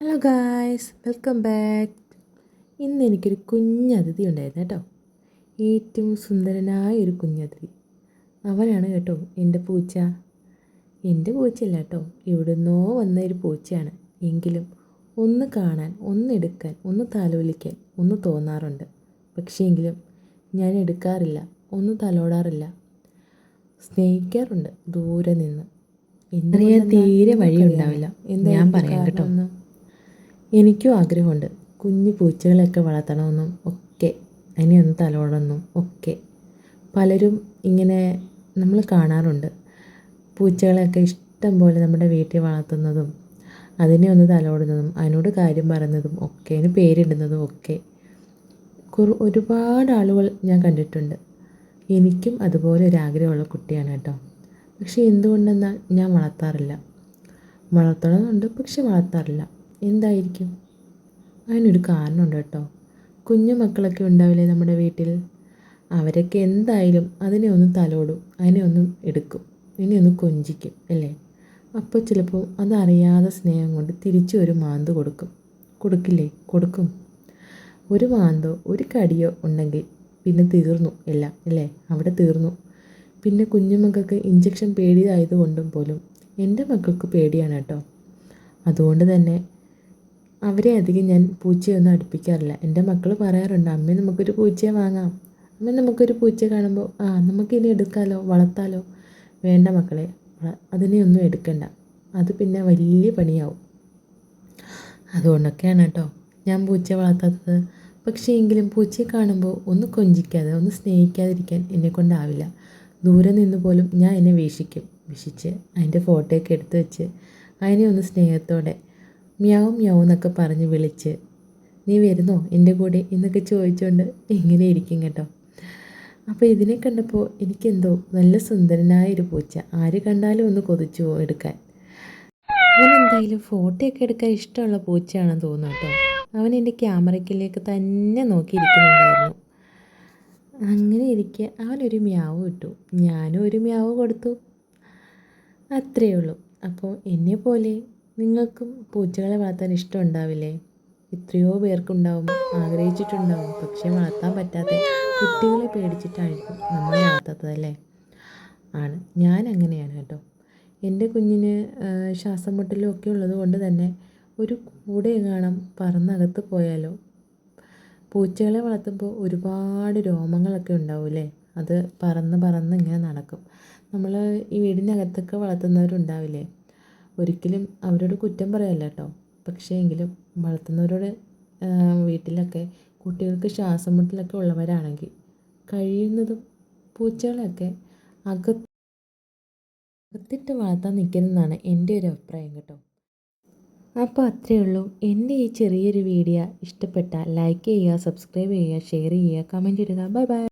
Hello guys welcome back ഇന്ന് എനിക്കൊരു കുഞ്ഞതിഥി ഉണ്ടായിരുന്നു കേട്ടോ. ഏറ്റവും സുന്ദരനായ ഒരു കുഞ്ഞതിഥി. അവനാണ് കേട്ടോ എന്റെ പൂച്ച. എന്റെ പൂച്ചയല്ല കേട്ടോ. എവിടുന്നോ വന്ന ഒരു പൂച്ചയാണ്. എങ്കിലും ഒന്ന് കാണാൻ ഒന്ന് എടുക്കാൻ ഒന്ന് താലോലിക്കാൻ ഒന്ന് തോന്നാറുണ്ട്. പക്ഷേങ്കിലും ഞാൻ എടുക്കാറില്ല ഒന്ന് തലോടാറില്ല. സ്നേഹിക്കാറുണ്ട് ദൂരെ നിന്ന്. അറിയാൻ തീരെ വഴിയുണ്ടാവില്ല. ഞാൻ പറയാം കേട്ടോ. എനിക്കും ആഗ്രഹമുണ്ട്. കുഞ്ഞു പൂച്ചകളെയൊക്കെ വളർത്തണമെന്നും ഒക്കെ. അതിനെ ഒന്ന് തലോടണമെന്നും ഒക്കെ. പലരും ഇങ്ങനെ നമ്മൾ കാണാറുണ്ട്. പൂച്ചകളെയൊക്കെ ഇഷ്ടം പോലെ നമ്മുടെ വീട്ടിൽ വളർത്തുന്നതും അതിനെ ഒന്ന് തലോടുന്നതും അതിനോട് കാര്യം പറയുന്നതും ഒക്കെ അതിന് പേരിടുന്നതും ഒക്കെ. കുറു ഒരുപാട് ആളുകൾ ഞാൻ കണ്ടിട്ടുണ്ട്. എനിക്കും അതുപോലെ ഒരു ആഗ്രഹമുള്ള കുട്ടിയാണ് കേട്ടോ. പക്ഷേ എന്തുകൊണ്ടെന്നാൽ ഞാൻ വളർത്താറില്ല. വളർത്തണമെന്നുണ്ട് പക്ഷെ വളർത്താറില്ല. എന്തായിരിക്കും? അതിനൊരു കാരണമുണ്ട് കേട്ടോ. കുഞ്ഞു മക്കളൊക്കെ ഉണ്ടാവില്ലേ നമ്മുടെ വീട്ടിൽ? അവരൊക്കെ എന്തായാലും അതിനെ ഒന്ന് തലോടും അതിനെ ഒന്ന് എടുക്കും ഇനി ഒന്ന് കൊഞ്ചിക്കും അല്ലേ? അപ്പോൾ ചിലപ്പോൾ അതറിയാതെ സ്നേഹം കൊണ്ട് തിരിച്ചു ഒരു മാന്ത് കൊടുക്കും. കൊടുക്കില്ലേ? കൊടുക്കും. ഒരു മാന്തോ ഒരു കടിയോ ഉണ്ടെങ്കിൽ പിന്നെ തീർന്നു എല്ലാം അല്ലേ? അവിടെ തീർന്നു. പിന്നെ കുഞ്ഞുമക്കൾക്ക് ഇഞ്ചക്ഷൻ പേടിയായതുകൊണ്ടും പോലും എന്റെ മക്കൾക്ക് പേടിയാണ് കേട്ടോ. അതുകൊണ്ട് തന്നെ അവരെ അധികം ഞാൻ പൂച്ചയൊന്നും അടുപ്പിക്കാറില്ല. എന്റെ മക്കൾ പറയാറുണ്ട് അമ്മ നമുക്കൊരു പൂച്ചയെ വാങ്ങാം. അമ്മ നമുക്കൊരു പൂച്ച കാണുമ്പോൾ ആ നമുക്കിനി എടുക്കാലോ വളർത്താലോ? വേണ്ട മക്കളെ അതിനെ ഒന്നും എടുക്കണ്ട. അത് പിന്നെ വലിയ പണിയാവും. അതുകൊണ്ടൊക്കെയാണ് കേട്ടോ ഞാൻ പൂച്ച വളർത്താത്തത്. പക്ഷേ എങ്കിലും പൂച്ചയെ കാണുമ്പോൾ ഒന്ന് കൊഞ്ചിക്കാതെ ഒന്ന് സ്നേഹിക്കാതിരിക്കാൻ എന്നെ കൊണ്ടാവില്ല. ദൂരെ നിന്ന് പോലും ഞാൻ എന്നെ വീക്ഷിക്കും. വീക്ഷിച്ച് അതിന്റെ ഫോട്ടോയൊക്കെ എടുത്ത് വെച്ച് അതിനെ ഒന്ന് സ്നേഹത്തോടെ മ്യാവും മ്യാവും എന്നൊക്കെ പറഞ്ഞ് വിളിച്ച് നീ വരുന്നോ? എന്റെ കൂടെ? എന്നൊക്കെ ചോദിച്ചുകൊണ്ട് ഇങ്ങനെ ഇരിക്കും കേട്ടോ. അപ്പോൾ ഇതിനെ കണ്ടപ്പോൾ എനിക്കെന്തോ നല്ല സുന്ദരനായ ഒരു പൂച്ച. ആര് കണ്ടാലും ഒന്ന് കൊതിച്ചു എടുക്കാൻ. അവൻ എന്തായാലും ഫോട്ടോയൊക്കെ എടുക്കാൻ ഇഷ്ടമുള്ള പൂച്ചയാണെന്ന് തോന്നുന്നു കേട്ടോ. അവൻ എന്റെ ക്യാമറയ്ക്കിലേക്ക് തന്നെ നോക്കിയിരിക്കുന്നുണ്ടായിരുന്നു. അങ്ങനെ ഇരിക്കെ അവനൊരു മ്യാവ് ഇട്ടു. ഞാനും ഒരു മ്യാവ് കൊടുത്തു. അത്രയേ ഉള്ളൂ. അപ്പോൾ എന്നെ പോലെ നിങ്ങൾക്കും പൂച്ചകളെ വളർത്താൻ ഇഷ്ടം ഉണ്ടാവില്ലേ എത്രയോ പേർക്കുണ്ടാവും ആഗ്രഹിച്ചിട്ടുണ്ടാവും പക്ഷേ വളർത്താൻ പറ്റാത്ത കുട്ടികളെ പേടിച്ചിട്ടായിരിക്കും നമ്മൾ വളർത്താത്തതല്ലേ? ആണ്. ഞാൻ അങ്ങനെയാണ് കേട്ടോ. എന്റെ കുഞ്ഞിന് ശ്വാസം മുട്ടലും ഒക്കെ ഉള്ളത് കൊണ്ട് തന്നെ ഒരു കൂടെ കാണാം പറന്നകത്ത് പോയാലോ? പൂച്ചകളെ വളർത്തുമ്പോൾ ഒരുപാട് രോമങ്ങളൊക്കെ ഉണ്ടാവും അത് പറന്ന് പറന്ന് ഇങ്ങനെ നടക്കും. നമ്മൾ ഈ വീടിനകത്തൊക്കെ വളർത്തുന്നവരുണ്ടാവില്ലേ? ഒരിക്കലും അവരോട് കുറ്റം പറയല്ല കേട്ടോ പക്ഷേ എങ്കിലും വളർത്തുന്നവരോട് വീട്ടിലൊക്കെ കുട്ടികൾക്ക് ശ്വാസം മുട്ടലൊക്കെ ഉള്ളവരാണെങ്കിൽ കഴിയുന്നതും പൂച്ചകളൊക്കെ അകത്ത് അകത്തിട്ട് വളർത്താൻ നിൽക്കുന്നതാണ് എന്റെ ഒരു അഭിപ്രായം കേട്ടോ. അപ്പോൾ അത്രയേ ഉള്ളൂ. എന്റെ ഈ ചെറിയൊരു വീഡിയോ ഇഷ്ടപ്പെട്ടാൽ ലൈക്ക് ചെയ്യുക സബ്സ്ക്രൈബ് ചെയ്യുക ഷെയർ ചെയ്യുക കമന്റ് ഇടുക. Bye bye.